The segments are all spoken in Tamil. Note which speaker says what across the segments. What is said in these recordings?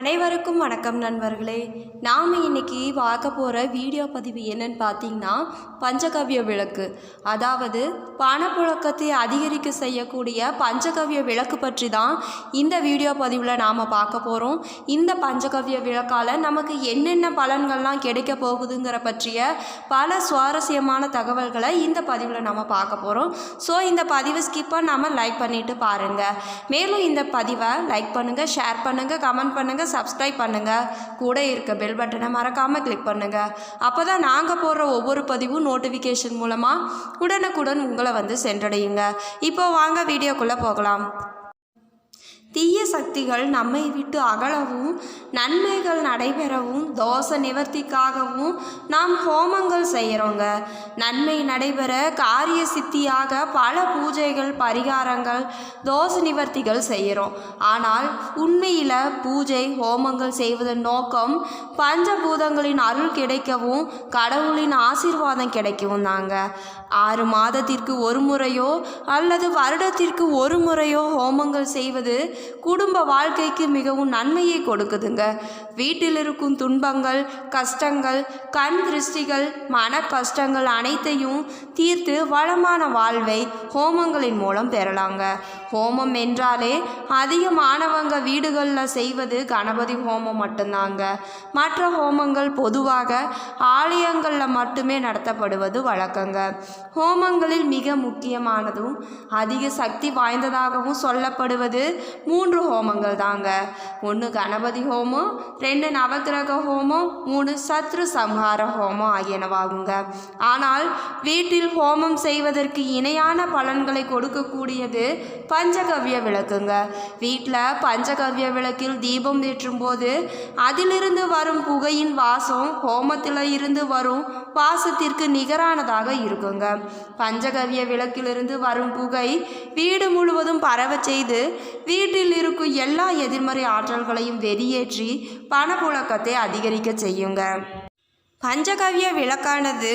Speaker 1: அனைவருக்கும் வணக்கம் நண்பர்களே. நாம் இன்னைக்கு பார்க்க போகிற வீடியோ பதிவு என்னன்னு பார்த்தீங்கன்னா பஞ்சகவ்ய விளக்கு. அதாவது பணப்புழக்கத்தை அதிகரிக்க செய்யக்கூடிய பஞ்சகவ்ய விளக்கு பற்றி தான் இந்த வீடியோ பதிவில் நாம் பார்க்க போகிறோம் இந்த பஞ்சகவ்ய விளக்கால் நமக்கு என்னென்ன பலன்கள்லாம் கிடைக்க போகுதுங்கிற பற்றிய பல சுவாரஸ்யமான தகவல்களை இந்த பதிவில் நம்ம பார்க்க போகிறோம் ஸோ இந்த பதிவை ஸ்கிப்பாக நாம் லைக் பண்ணிவிட்டு பாருங்கள் மேலும் இந்த பதிவை லைக் பண்ணுங்கள் ஷேர் பண்ணுங்கள் கமெண்ட் பண்ணுங்கள் சப்ஸ்கிரைப் பண்ணுங்கள் கூட இருக்க பெல் பட்டனை மறக்காமல் கிளிக் பண்ணுங்கள் அப்போ தான் நாங்கள் போடுற ஒவ்வொரு பதிவும் நோட்டிஃபிகேஷன் மூலமாக உடனுக்குடன் உங்களை வந்து சென்றடையுங்க. இப்போ வாங்க வீடியோக்குள்ளே போகலாம். தீய சக்திகள் நம்மை விட்டு அகலவும் நன்மைகள் நடைபெறவும் தோஷ நிவர்த்திக்காகவும் நாம் ஹோமங்கள் செய்கிறோங்க நன்மை நடைபெற காரிய சித்தியாக பல பூஜைகள் பரிகாரங்கள் தோஷ நிவர்த்திகள் செய்கிறோம் ஆனால் உண்மையில் பூஜை ஹோமங்கள் செய்வதன் நோக்கம் பஞ்சபூதங்களின் அருள் கிடைக்கவும் கடவுளின் ஆசீர்வாதம் கிடைக்கவும் தாங்க. ஆறு மாதத்திற்கு ஒரு முறையோ அல்லது வருடத்திற்கு ஒரு முறையோ ஹோமங்கள் செய்வது குடும்ப வாழ்க்கைக்கு மிகவும் நன்மையை கொடுக்குதுங்க. வீட்டில் இருக்கும் துன்பங்கள் கஷ்டங்கள் கண் திருஷ்டிகள் மன கஷ்டங்கள் அனைத்தையும் தீர்த்து வளமான வாழ்வை ஹோமங்களின் மூலம் பெறலாங்க. ஹோமம் என்றாலே அதிகமானவங்க வீடுகளில் செய்வது கணபதி ஹோமம் மட்டும்தாங்க. மற்ற ஹோமங்கள் பொதுவாக ஆலயங்களில் மட்டுமே நடத்தப்படுவது வழக்கங்க. ஹோமங்களில் மிக முக்கியமானதும் அதிக சக்தி வாய்ந்ததாகவும் சொல்லப்படுவது மூன்று ஹோமங்கள் தாங்க ஒன்று கணபதி ஹோமம் ரெண்டு நவக்கிரக ஹோமம் மூணு சத்ரு சம்ஹார ஹோமம் ஆகியனவாகுங்க. ஆனால் வீட்டில் ஹோமம் செய்வதற்கு இணையான பலன்களை கொடுக்கக்கூடியது பஞ்சகவ்ய விளக்குங்க. வீட்டில் பஞ்சகவ்ய விளக்கில் தீபம் ஏற்றும் போது அதிலிருந்து வரும் புகையின் வாசம் ஹோமத்தில் இருந்து வரும் வாசத்திற்கு நிகரானதாக இருக்குங்க. பஞ்சகவ்ய விளக்கிலிருந்து வரும் புகை வீடு முழுவதும் பரவ செய்து வீட்டில் இருக்கும் எல்லா எதிர்மறை ஆற்றல்களையும் வெளியேற்றி பணப்புழக்கத்தை அதிகரிக்க செய்யுங்க. பஞ்சகவ்ய விளக்கானது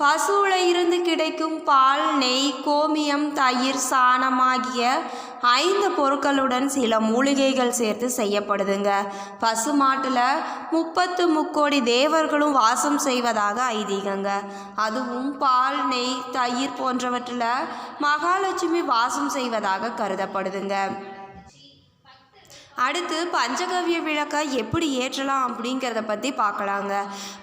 Speaker 1: பசுவில் இருந்து கிடைக்கும் பால் நெய் கோமியம் தயிர் சாணம் ஆகிய ஐந்து பொருட்களுடன் சில மூலிகைகள் சேர்த்து செய்யப்படுதுங்க. பசு மாட்டில் முப்பத்து முக்கோடி தேவர்களும் வாசம் செய்வதாக ஐதீகங்க. அதுவும் பால் நெய் தயிர் போன்றவற்றில் மகாலட்சுமி வாசம் செய்வதாக கருதப்படுதுங்க. அடுத்து பஞ்சகவ்ய விளக்கை எப்படி ஏற்றலாம் அப்படிங்கிறத பற்றி பார்க்கலாங்க.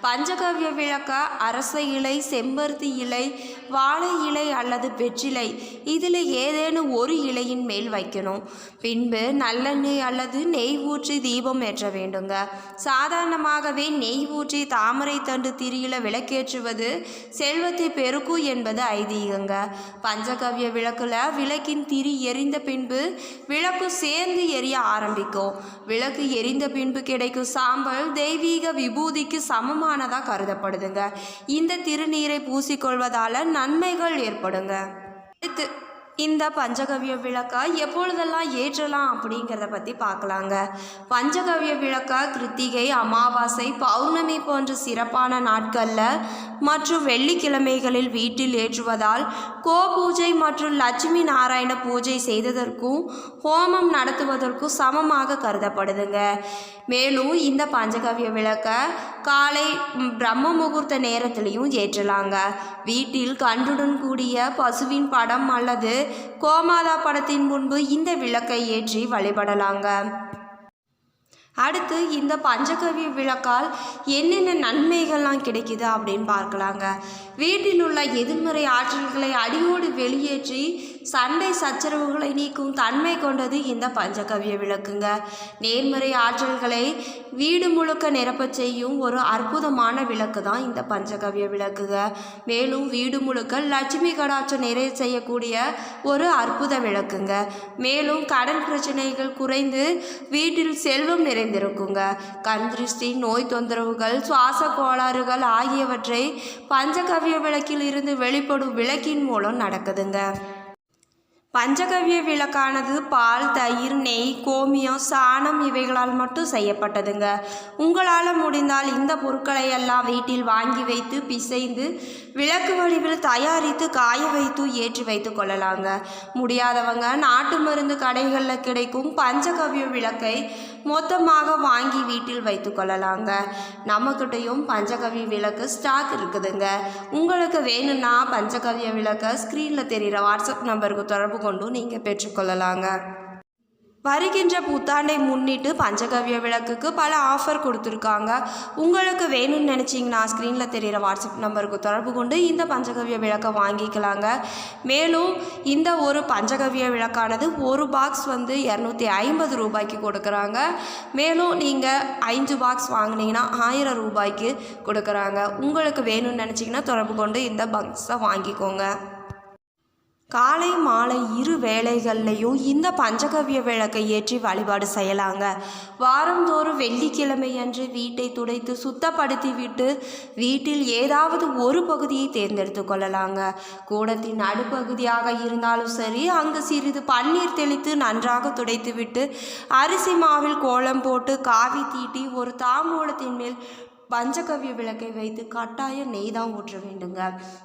Speaker 1: பஞ்சகவ்ய விளக்க அரச இலை செம்பருத்தி இலை வாழை இலை அல்லது வெற்றிலை. இதில் ஏதேனும் ஒரு இலையின் மேல் வைக்கணும். பின்பு நல்லெண்ணெய் அல்லது நெய் ஊற்றி தீபம் ஏற்ற வேண்டுங்க. சாதாரணமாகவே நெய் ஊற்றி தாமரை தண்டு திரியில விளக்கேற்றுவது செல்வத்தை பெருக்கும் என்பது ஐதீகங்க. பஞ்சகவ்ய விளக்கில் விளக்கின் திரி எரிந்த பின்பு விளக்கு சேர்ந்து எரிய ஆரம்பிக்கும். விளக்கு எரிந்த பின்பு கிடைக்கும் சாம்பல் தெய்வீக விபூதிக்கு சமமானதாக கருதப்படுதுங்க. இந்த திருநீரை பூசிக்கொள்வதால நன்மைகள் ஏற்படுங்க. அடுத்து இந்த பஞ்சகவ்ய விளக்கை எப்பொழுதெல்லாம் ஏற்றலாம் அப்படிங்கிறத பற்றி பார்க்கலாங்க. பஞ்சகவ்ய விளக்கை கிருத்திகை அமாவாசை பௌர்ணமி போன்ற சிறப்பான நாட்களில் மற்றும் வெள்ளிக்கிழமைகளில் வீட்டில் ஏற்றுவதால் கோ பூஜை மற்றும் லட்சுமி நாராயண பூஜை செய்ததற்கும் ஹோமம் நடத்துவதற்கும் சமமாக கருதப்படுதுங்க. மேலும் இந்த பஞ்சகவ்ய விளக்கை காலை பிரம்ம முகூர்த்த நேரத்திலையும் ஏற்றலாங்க. வீட்டில் கன்றுடன் கூடிய பசுவின் படம் அல்லது கோமாதா படத்தின் முன்பு இந்த விளக்கை ஏற்றி வழிபடலாங்க. அடுத்து இந்த பஞ்சகவி விளக்கால் என்னென்ன நன்மைகள்லாம் கிடைக்குது அப்படின்னு பார்க்கலாங்க. வீட்டில் உள்ள எதிர்மறை ஆற்றல்களை அடியோடு வெளியேற்றி சண்டை சச்சரவுகளை நீக்கும் தன்மை கொண்டது இந்த பஞ்சகவ்ய விளக்குங்க. நேர்மறை ஆற்றல்களை வீடு முழுக்க நிரப்பச் செய்யும் ஒரு அற்புதமான விளக்கு தான் இந்த பஞ்சகவ்ய விளக்குங்க. மேலும் வீடு முழுக்க லட்சுமி கடாட்சம் நிறைய செய்யக்கூடிய ஒரு அற்புத விளக்குங்க. மேலும் கடன் பிரச்சனைகள் குறைந்து வீட்டில் செல்வம் நிறைந்திருக்குங்க. கண் திருஷ்டி நோய் தொந்தரவுகள் சுவாச கோளாறுகள் ஆகியவற்றை பஞ்சகவ்ய விளக்கில் இருந்து வெளிப்படும் விளக்கின் மூலம் நடக்குதுங்க. பஞ்சகவ்ய விளக்கானது பால் தயிர் நெய் கோமியம் சாணம் இவைகளால் மட்டும் செய்யப்பட்டதுங்க. உங்களால் முடிந்தால் இந்த பொருட்களை எல்லாம் வீட்டில் வாங்கி வைத்து பிசைந்து விளக்கு வடிவில் தயாரித்து காய வைத்து ஏற்றி வைத்து கொள்ளலாங்க. முடியாதவங்க நாட்டு மருந்து கடைகளில் கிடைக்கும் பஞ்சகவ்ய விளக்கை மொத்தமாக வாங்கி வீட்டில் வைத்து கொள்ளலாங்க. நம்மக்கிட்டையும் பஞ்சகவ்ய விளக்கு ஸ்டாக் இருக்குதுங்க. உங்களுக்கு வேணும்னா பஞ்சகவ்ய விளக்கை ஸ்க்ரீனில் தெரிகிற வாட்ஸ்அப் நம்பருக்கு தொடர்பு கொண்டும் நீங்கள் பெற்றுக்கொள்ளலாங்க வருகின்ற புத்தாண்டை முன்னிட்டு பஞ்சகவ்ய விளக்குக்கு பல ஆஃபர் கொடுத்துருக்காங்க. உங்களுக்கு வேணும்னு நினச்சிங்கன்னா ஸ்க்ரீனில் தெரிகிற வாட்ஸ்அப் நம்பருக்கு தொடர்பு கொண்டு இந்த பஞ்சகவ்ய விளக்கை வாங்கிக்கலாங்க. மேலும் இந்த ஒரு பஞ்சகவ்ய விளக்கானது ஒரு பாக்ஸ் வந்து இரநூத்தி ஐம்பது ரூபாய்க்கு கொடுக்குறாங்க. மேலும் நீங்கள் ஐந்து பாக்ஸ் வாங்கினீங்கன்னா ஆயிரம் ரூபாய்க்கு கொடுக்குறாங்க. உங்களுக்கு வேணும்னு நினச்சிங்கன்னா தொடர்பு கொண்டு இந்த பாக்ஸை வாங்கிக்கோங்க. காலை மாலை இரு வேளைகள்லையும் இந்த பஞ்சகவ்ய விளக்கை ஏற்றி வழிபாடு செய்யலாங்க. வாரந்தோறும் வெள்ளிக்கிழமை அன்று வீட்டை துடைத்து சுத்தப்படுத்தி விட்டு வீட்டில் ஏதாவது ஒரு பகுதியை தேர்ந்தெடுத்து கொள்ளலாங்க. கூடத்தின் நடுப்பகுதியாக இருந்தாலும் சரி அங்கு சிறிது பன்னீர் தெளித்து நன்றாக துடைத்து விட்டு அரிசி மாவில் கோலம் போட்டு காவி தீட்டி ஒரு தாம்பூலத்தின் மேல் பஞ்சகவ்ய விளக்கை வைத்து கட்டாயம் நெய் தான் ஊற்ற வேண்டுங்க.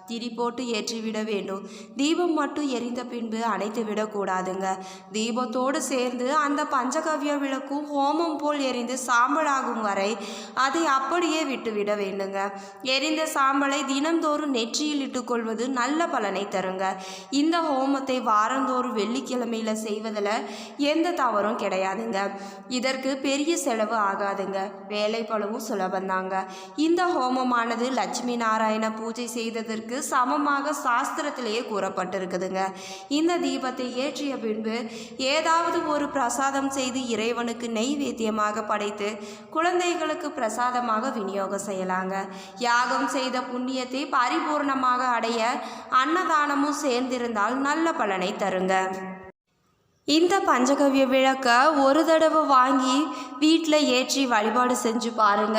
Speaker 1: திரி போட்டு ஏற்றிவிட வேண்டும். தீபம் மட்டும் எரிந்த பின்பு அணைத்து விடக்கூடாதுங்க தீபத்தோடு சேர்ந்து அந்த பஞ்சகவ்ய விளக்கும் ஹோமம் போல் எரிந்து சாம்பலாகும் வரை அதை அப்படியே விட்டுவிட வேண்டுங்க. எரிந்த சாம்பலை தினந்தோறும் நெற்றியில் இட்டுக்கொள்வது நல்ல பலனை தருங்க. இந்த ஹோமத்தை வாரந்தோறும் வெள்ளிக்கிழமையில் செய்வதில் எந்த தவறும் கிடையாதுங்க. இதற்கு பெரிய செலவு ஆகாதுங்க. வேலை சுலபந்தாங்க. சொல்கிறாங்க இந்த ஹோமமானது லட்சுமி நாராயண பூஜை செய்ததற்கு சமமாக சாஸ்திரத்திலேயே கூறப்பட்டிருக்குதுங்க. இந்த தீபத்தை ஏற்றிய பின்பு ஏதாவது ஒரு பிரசாதம் செய்து இறைவனுக்கு நெய்வேத்தியமாக படைத்து குழந்தைகளுக்கு பிரசாதமாக விநியோகம் செய்யலாங்க. யாகம் செய்த புண்ணியத்தை பரிபூர்ணமாக அடைய அன்னதானமும் சேர்ந்திருந்தால் நல்ல பலனை தருங்க. இந்த பஞ்சகவ்ய விளக்கை ஒரு தடவை வாங்கி வீட்டில் ஏற்றி வழிபாடு செஞ்சு பாருங்க.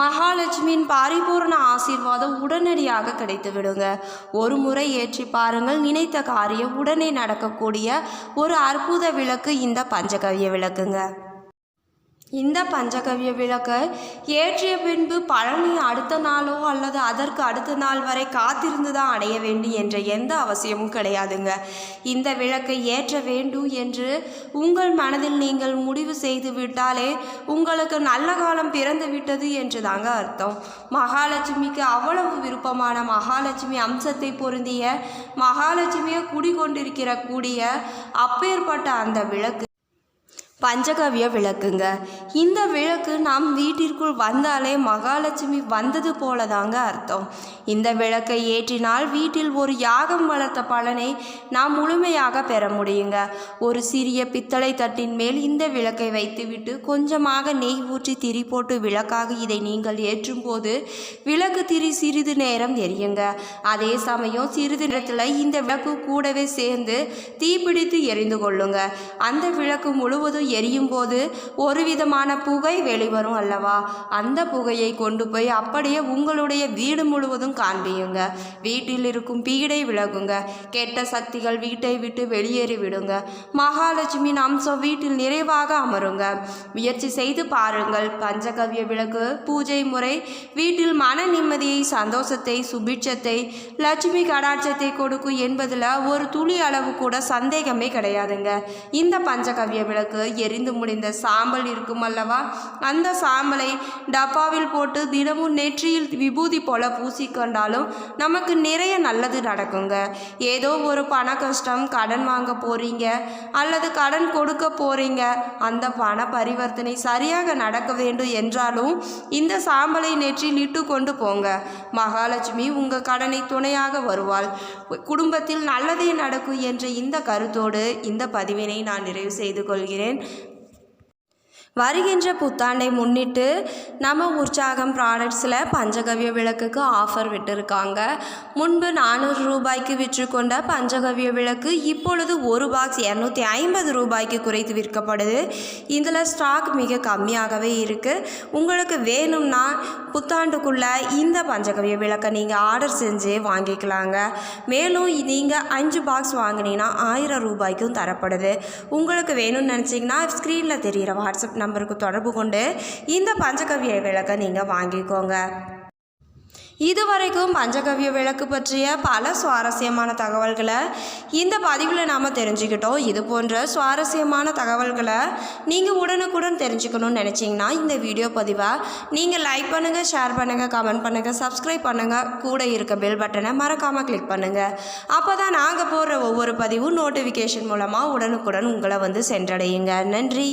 Speaker 1: மகாலட்சுமியின் பரிபூர்ண ஆசீர்வாதம் உடனடியாக கிடைத்து விடுங்க. ஒரு முறை ஏற்றி பாருங்கள். நினைத்த காரியம் உடனே நடக்கக்கூடிய ஒரு அற்புத விளக்கு இந்த பஞ்சகவ்ய விளக்குங்க. இந்த பஞ்சகவ்ய விளக்கை ஏற்றிய பின்பு பழனி அடுத்த நாளோ அல்லது அதற்கு அடுத்த நாள் வரை காத்திருந்து தான் அடைய வேண்டும் என்ற எந்த அவசியமும் கிடையாதுங்க. இந்த விளக்கை ஏற்ற வேண்டும் என்று உங்கள் மனதில் நீங்கள் முடிவு செய்து விட்டாலே உங்களுக்கு நல்ல காலம் பிறந்து விட்டது என்று தாங்க அர்த்தம். மகாலட்சுமிக்கு அவ்வளவு விருப்பமான மகாலட்சுமி அம்சத்தை பொருந்திய மகாலட்சுமியை குடிகொண்டிருக்கிற கூடிய அப்பேற்பட்ட அந்த விளக்கு பஞ்சகவ்ய விளக்குங்க. இந்த விளக்கு நம் வீட்டிற்குள் வந்தாலே மகாலட்சுமி வந்தது போல தாங்க அர்த்தம். இந்த விளக்கை ஏற்றினால் வீட்டில் ஒரு யாகம் வளர்த்த பலனை நாம் முழுமையாக பெற முடியுங்க. ஒரு சிறிய பித்தளை தட்டின் மேல் இந்த விளக்கை வைத்துவிட்டு கொஞ்சமாக நெய் ஊற்றி திரி போட்டு விளக்காக இதை நீங்கள் ஏற்றும் போது விளக்கு திரி சிறிது நேரம் எரியுங்க. அதே சமயம் சிறிது நேரத்தில் இந்த விளக்கு கூடவே சேர்ந்து தீப்பிடித்து எரிந்து கொள்ளுங்க. அந்த விளக்கு முழுவதும் எரியும் போது ஒரு விதமான புகை வெளிவரும் அல்லவா? அந்த புகையை கொண்டு போய் அப்படியே உங்களுடைய வீடு முழுவதும் காண்பியுங்க. வீட்டில் இருக்கும் பீடை விலகுங்க. கெட்ட சக்திகள் வீட்டை விட்டு வெளியேறி விடுங்க. மகாலட்சுமியின் அம்சம் வீட்டில் நிறைவாக அமருங்க. முயற்சி செய்து பாருங்கள். பஞ்சகவ்ய விளக்கு பூஜை முறை வீட்டில் மன நிம்மதியை சந்தோஷத்தை சுபிட்சத்தை லட்சுமி கடாட்சத்தை கொடுக்கும் என்பதில் ஒரு துளி அளவு கூட சந்தேகமே கிடையாதுங்க. இந்த பஞ்சகவ்ய விளக்கு எரிந்து முடிந்த சாம்பல் இருக்கும் அல்லவா அந்த சாம்பலை டப்பாவில் போட்டு தினமும் நெற்றியில் விபூதி போல பூசிக்கொண்டாலும் நமக்கு நிறைய நல்லது நடக்குங்க. ஏதோ ஒரு பண கஷ்டம் கடன் வாங்க போறீங்க அல்லது கடன் கொடுக்க போறீங்க. அந்த பண பரிவர்த்தனை சரியாக நடக்க வேண்டும் என்றாலும் இந்த சாம்பலை நெற்றியில் இட்டு கொண்டு போங்க. மகாலட்சுமி உங்கள் கடனை துணையாக வருவாள். குடும்பத்தில் நல்லதே நடக்கும் என்ற இந்த கருத்தோடு இந்த பதிவினை நான் நிறைவு செய்து கொள்கிறேன். வருகின்ற புத்தாண்டை முன்னிட்டு நம்ம உற்சாகம் ப்ராடக்ட்ஸில் பஞ்சகவ்ய விளக்குக்கு ஆஃபர் விட்டுருக்காங்க. முன்பு நானூறு ரூபாய்க்கு விற்றுக்கொண்ட பஞ்சகவ்ய விளக்கு இப்பொழுது ஒரு பாக்ஸ் இரநூத்தி ஐம்பது ரூபாய்க்கு குறைத்து விற்கப்படுது. இதில் ஸ்டாக் மிக கம்மியாகவே இருக்குது உங்களுக்கு வேணும்னா புத்தாண்டுக்குள்ளே இந்த பஞ்சகவ்ய விளக்கை நீங்கள் ஆர்டர் செஞ்சு வாங்கிக்கலாங்க. மேலும் நீங்கள் அஞ்சு பாக்ஸ் வாங்கினீங்கன்னா ஆயிரம் ரூபாய்க்கும் தரப்படுது. உங்களுக்கு வேணும்னு நினச்சிங்கன்னா ஸ்க்ரீனில் தெரிகிற வாட்ஸ்அப் நம்பருக்கு தொடர்பு கொண்டு இந்த பஞ்சகவ்ய விளக்கை நீங்கள் வாங்கிக்கோங்க. இதுவரைக்கும் பஞ்சகவ்ய விளக்கு பற்றிய பல சுவாரஸ்யமான தகவல்களை இந்த பதிவில் நாம் தெரிஞ்சுக்கிட்டோம். இது போன்ற சுவாரஸ்யமான தகவல்களை நீங்கள் உடனுக்குடன் தெரிஞ்சுக்கணும்னு நினச்சிங்கன்னா இந்த வீடியோ பதிவை நீங்கள் லைக் பண்ணுங்கள் ஷேர் பண்ணுங்கள் கமெண்ட் பண்ணுங்கள் சப்ஸ்கிரைப் பண்ணுங்கள் கூட இருக்க பெல் பட்டனை மறக்காமல் கிளிக் பண்ணுங்கள் அப்போ தான் நாங்கள் போடுற ஒவ்வொரு பதிவும் நோட்டிஃபிகேஷன் மூலமாக உடனுக்குடன் உங்களை வந்து சென்றடையுங்க. நன்றி.